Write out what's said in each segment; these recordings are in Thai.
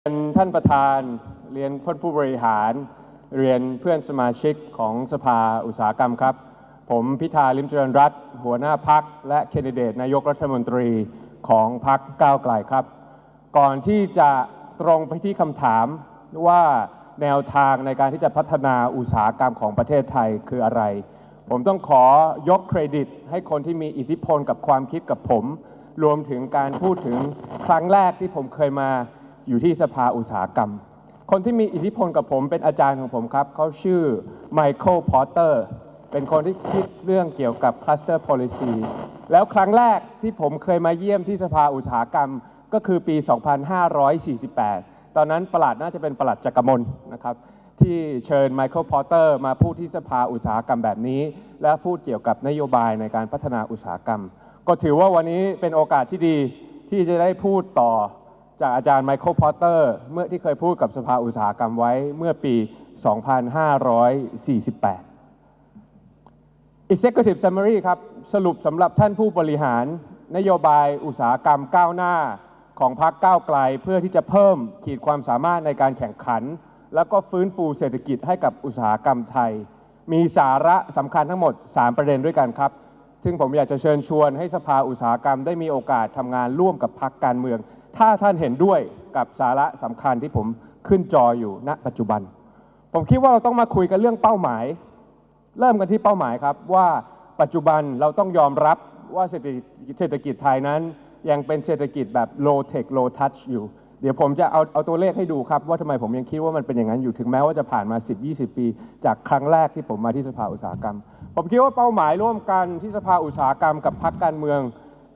เรียนท่านประธาน เรียนพ่นผู้บริหาร เรียนเพื่อนสมาชิกของสภาอุตสาหกรรมครับ ผมพิธาลิมเจริญรัตน์หัวหน้าพักและแคนดิเดตนายกรัฐมนตรีของพักก้าวไกลครับ ก่อนที่จะตรงไปที่คำถามว่าแนวทางในการที่จะพัฒนาอุตสาหกรรมของประเทศไทยคืออะไร ผมต้องขอยกเครดิต ให้คนที่มีอิทธิพลกับความคิดกับผม รวมถึงการพูดถึงครั้งแรกที่ผมเคยมา อยู่ที่สภาอุตสาหกรรม คนที่มีอิทธิพลกับผมเป็นอาจารย์ของผมครับ เขาชื่อไมเคิลพอ t เตอร์เป็นคนที่คิดเรื่องเกี่ยวกับ cluster policy แล้วครั้งแรกที่ผมเคยมาเยี่ยมที่สภาอุตสาหกรรมก็คือปี 2548 ตอนนั้นประหลัดน่าจะเป็นประหลัดจักรมนนะครับ ที่เชิญไมเคิลพอ t เตอร์มาพูดที่สภาอุตสาหกรรมแบบนี้ และพูดเกี่ยวกับนโยบายในการพัฒนาอุตสาหกรรม ก็ถือว่าวันนี้เป็นโอกาสที่ดีที่จะได้พูดต่อ จากอาจารย์ไมเคิลพอ t เตอร์ เมื่อที่เคยพูดกับสภาอุตสาหกรรมไว้เมื่อปี 2548 Executive Summary ครับ สรุปสำหรับท่านผู้บริหาร นโยบายอุตสาหกรรมก้าวหน้าของพรรคก้าวไกล เพื่อที่จะเพิ่มขีดความสามารถในการแข่งขัน แล้วก็ฟื้นฟูเศรษฐกิจให้กับอุตสาหกรรมไทย มีสาระสำคัญทั้งหมด 3 ประเด็นด้วยกันครับซึ่งผมอยากจะเชิญชวนให้สภาอุตสาหกรรมได้มีโอกาสทำงานร่วมกับพรรคการเมือง ถ้าท่านเห็นด้วยกับสาระสำคัญที่ผมขึ้นจออยู่ณ ปัจจุบัน ผมคิดว่าเราต้องมาคุยกันเรื่องเป้าหมาย เริ่มกันที่เป้าหมายครับว่าปัจจุบันเราต้องยอมรับว่าเศรษฐกิจเศรษฐกิจไทยนั้น ยังเป็นเศรษฐกิจแบบ low tech low touch อยู่ เดี๋ยวผมจะเอาเอาตัวเลขให้ดูครับ ว่าทำไมผมยังคิดว่ามันเป็นอย่างนั้นอยู่ถึงแม้ว่าจะผ่านมา 10-20 ปี จากครั้งแรกที่ผมมาที่สภาอุตสาหกรรม ผมคิดว่าเป้าหมายร่วมกันที่สภาอุตสาหกรรมกับพรรคการเมือง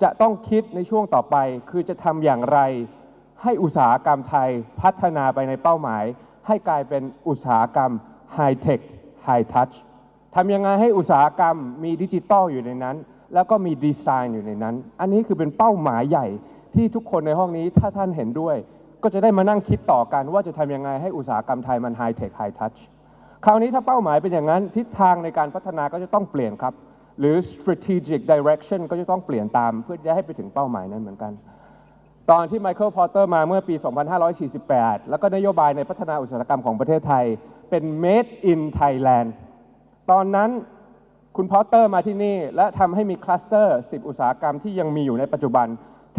จะต้องคิดในช่วงต่อไป คือจะทำอย่างไร ให้อุตสาหกรรมไทยพัฒนาไปในเป้าหมาย ให้กลายเป็นอุตสาหกรรม High Tech High Touch ทำยังไงให้อุตสาหกรรมมีดิจิตอลอยู่ในนั้น แล้วก็มีดีไซน์อยู่ในนั้น อันนี้คือเป็นเป้าหมายใหญ่ที่ทุกคนในห้องนี้ถ้าท่านเห็นด้วย ก็จะได้มานั่งคิดต่อกันว่าจะทำยังไงให้อุตสาหกรรมไทยมัน High Tech High Touch คราวนี้ถ้าเป้าหมายเป็นอย่างนั้นทิศทางในการพัฒนาก็จะต้องเปลี่ยนครับ หรือ strategic direction ก็จะต้องเปลี่ยนตามเพื่อจะให้ไปถึงเป้าหมายนั้นเหมือนกัน ตอนที่ไมเคิลพอ t เตอร์มาเมื่อปี 2548 แล้วก็นโยบายในพัฒนาอุตสาหกรรมของประเทศไทย เป็น made in Thailand ตอนนั้นคุณพอ t เตอร์มาที่นี่ และทำให้มีคลัสเตอร์ 10 อุตสาหกรรมที่ยังมีอยู่ในปัจจุบัน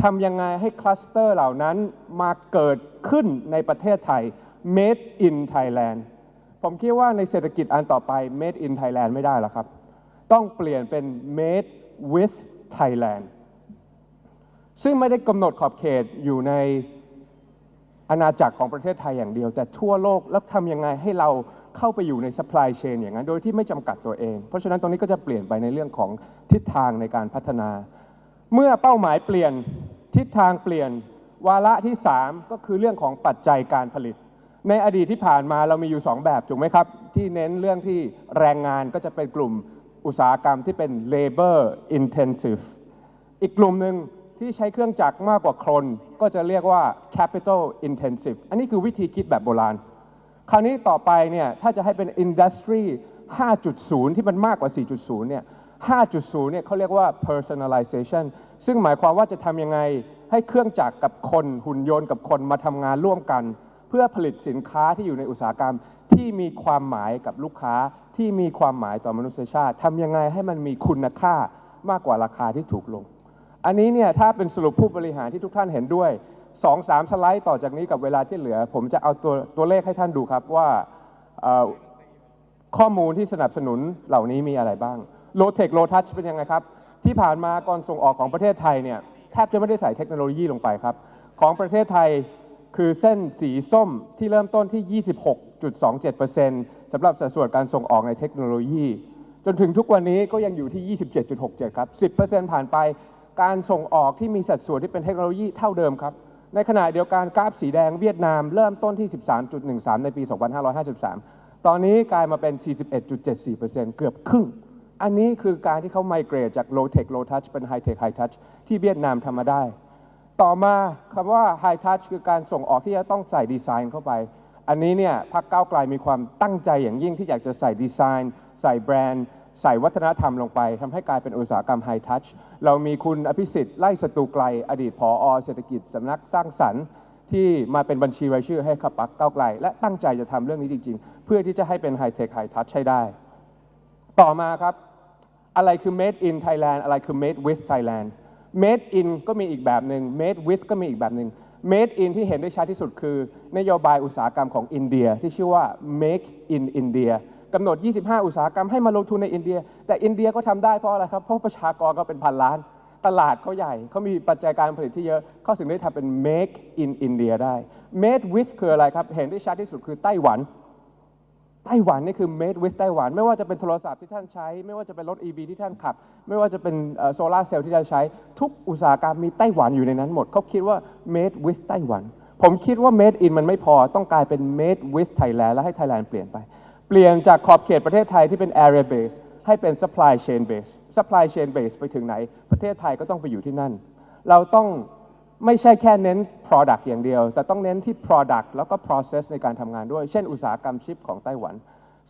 ทำยังไงให้คลัสเตอร์เหล่านั้นมาเกิดขึ้นในประเทศไทย made in Thailand ผมคิดว่าในเศรษฐกิจอันต่อไป made in Thailand ไม่ได้แล้วครับ ต้องเปลี่ยนเป็น made with Thailand ซึ่งไม่ได้กำหนดขอบเขตอยู่ในอาณาจักรของประเทศไทยอย่างเดียว แต่ทั่วโลกแล้วทำยังไงให้เราเข้าไปอยู่ใน supply chain อย่างนั้น โดยที่ไม่จำกัดตัวเอง เพราะฉะนั้นตรงนี้ก็จะเปลี่ยนไปในเรื่องของทิศทางในการพัฒนา เมื่อเป้าหมายเปลี่ยนทิศทางเปลี่ยนวาระที่ 3 ก็คือเรื่องของปัจจัยการผลิต ในอดีตที่ผ่านมาเรามีอยู่ 2 แบบถูกไหมครับ ที่เน้นเรื่องที่แรงงานก็จะเป็นกลุ่ม อุตสาหกรรมที่เป็น labor intensive อีกกลุ่มหนึ่งที่ใช้เครื่องจักรมากกว่าคน ก็จะเรียกว่า capital intensive อันนี้คือวิธีคิดแบบโบราณ คราวนี้ต่อไปเนี่ยถ้าจะให้เป็น industry 5.0 ที่มันมากกว่า 4.0 เนี่ย 5.0 เนี่ยเขาเรียกว่า personalization ซึ่งหมายความว่าจะทำยังไงให้เครื่องจักรกับคนหุ่นยนต์กับคนมาทำงานร่วมกัน เพื่อผลิตสินค้าที่อยู่ในอุตสาหกรรม ที่มีความหมายกับลูกค้าที่มีความหมายต่อมนุษยชาติทำยังไงให้มันมีคุณค่ามากกว่าราคาที่ถูกลง อันนี้เนี่ยถ้าเป็นสรุปผู้บริหารที่ทุกท่านเห็นด้วย2-3สไลด์ต่อจากนี้กับเวลาที่เหลือ ผมจะเอาตัวตัวเลขให้ท่านดูครับว่าข้อมูลที่สนับสนุนเหล่านี้มีอะไรบ้างโลเทคโลทัชเป็นยังไงครับ ที่ผ่านมาก่อนส่งออกของประเทศไทยเนี่ยแทบจะไม่ได้ใส่เทคโนโลยีลงไปครับ ของประเทศไทย คือเส้นสีส้มที่เริ่มต้นที่ 26.27%สำหรับสัดส่วนการส่งออกในเทคโนโลยี จนถึงทุกวันนี้ก็ยังอยู่ที่ 27.67 ครับ 10%ผ่านไปการส่งออกที่มีสัดส่วนที่เป็นเทคโนโลยีเท่าเดิมครับ ในขณะเดียวกันกราฟสีแดงเวียดนามเริ่มต้นที่ 13.13 ในปี 2553 ตอนนี้กลายมาเป็น 41.74%เกือบครึ่ง อันนี้คือการที่เขาไมเกรดจาก low tech low touch เป็น high tech high touch ที่เวียดนามทำมาได้ ต่อมาคำว่า high touch คือการส่งออกที่จะต้องใส่ดีไซน์เข้าไป อันนี้เนี่ยพรรคก้าวไกลมีความตั้งใจอย่างยิ่งที่อยากจะใส่ดีไซน์ ใส่แบรนด์ ใส่วัฒนธรรมลงไปทำให้กลายเป็นอุตสาหกรรมไฮทัชเรามีคุณอภิสิทธิ์ไล่ศัตรูไกล อดีตผอเศรษฐกิจสำนักสร้างสรรค์ ที่มาเป็นบัญชีรายชื่อให้ขับปักก้าวไกล และตั้งใจจะทำเรื่องนี้จริง ๆ เพื่อที่จะให้เป็นไฮเทคไฮทัชใช้ได้ ต่อมาครับ อะไรคือ made in Thailand อะไรคือ made with Thailand made in ก็มีอีกแบบหนึ่ง made with ก็มีอีกแบบหนึ่ง made in ที่เห็นได้ชัดที่สุดคือ นโยบายอุตสาหกรรมของอินเดียที่ชื่อว่า make in India กำหนด 25 อุตสาหกรรมให้มาลงทุนในอินเดีย แต่อินเดียก็ทำได้เพราะอะไรครับ เพราะประชากรก็เป็นพันล้าน ตลาดเขาใหญ่ เขามีปัจจัยการผลิตที่เยอะ เขาถึงได้ทำเป็น make in India ได้ made with คืออะไรครับ เห็นได้ชัดที่สุดคือไต้หวัน ไต้หวันนี่คือ made with ไต้หวัน ไม่ว่าจะเป็นโทรศัพท์ที่ท่านใช้ ไม่ว่าจะเป็นรถ EV ที่ท่านขับ ไม่ว่าจะเป็นโซลาร์เซลล์ที่ท่านใช้ ทุกอุตสาหกรรมมีไต้หวันอยู่ในนั้นหมด เขาคิดว่า made with ไต้หวัน ผมคิดว่า made in มันไม่พอต้องกลายเป็น made with Thailand แล้วให้ Thailand เปลี่ยนไป เปลี่ยนจากขอบเขตประเทศไทยที่เป็น area base ให้เป็น supply chain base supply chain base ไปถึงไหน ประเทศไทยก็ต้องไปอยู่ที่นั่น เราต้อง ไม่ใช่แค่เน้น product อย่างเดียว แต่ต้องเน้นที่ product แล้วก็ process ในการทำงานด้วย เช่นอุตสาหกรรมชิปของไต้หวัน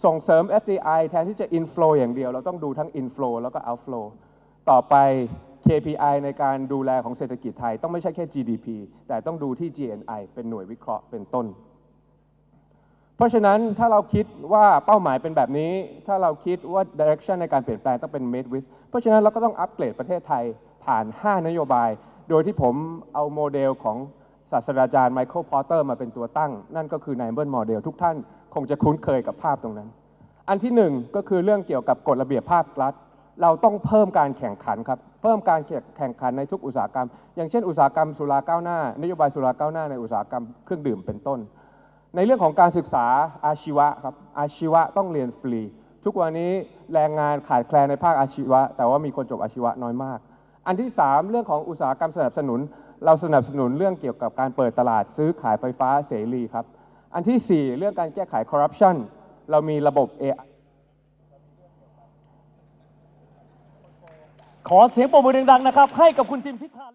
ส่งเสริม FDI แทนที่จะ inflow อย่างเดียว เราต้องดูทั้ง inflow แล้วก็ outflow ต่อไป KPI ในการดูแลของเศรษฐกิจไทย ต้องไม่ใช่แค่ GDP แต่ต้องดูที่ GNI เป็นหน่วยวิเคราะห์เป็นต้น เพราะฉะนั้นถ้าเราคิดว่าเป้าหมายเป็นแบบนี้ ถ้าเราคิดว่า direction ในการเปลี่ยนแปลงต้องเป็น made with เพราะฉะนั้นเราก็ต้องอัปเกรดประเทศไทย ผ่าน 5 นโยบาย โดยที่ผมเอาโมเดลของศาสตราจารย์ไมเคิลพอ t เตอร์มาเป็นตัวตั้ง นั่นก็คือ n i เบิลโมเดลทุกท่านคงจะคุ้นเคยกับภาพตรงนั้น อันที่หนึ่งก็คือเรื่องเกี่ยวกับกฎระเบียบภาครัฐ เราต้องเพิ่มการแข่งขันครับ เพิ่มการแข่งขันในทุกอุตสาหกรรม อย่างเช่นอุตสาหกรรมสุราก้าวหน้านโยบายสุราก้าวหน้าในอุตสาหกรรมเครื่องดื่มเป็นต้น ในเรื่องของการศึกษาอาชีวะครับอาชีวะต้องเรียนฟรี ทุกวันนี้แรงงานขาดแคลนในภาคอาชีวะ แต่ว่ามีคนจบอาชีวะน้อยมาก อันที่ 3 เรื่องของอุตสาหกรรมสนับสนุน เราสนับสนุนเรื่องเกี่ยวกับการเปิดตลาดซื้อขายไฟฟ้าเสรีครับ อันทีสี่4 เรื่องการแก้ไขคอร์รัปชันเรามีระบบ AI ขอเสียงปรบมือดังๆนะครับ ให้กับคุณทิมพิธา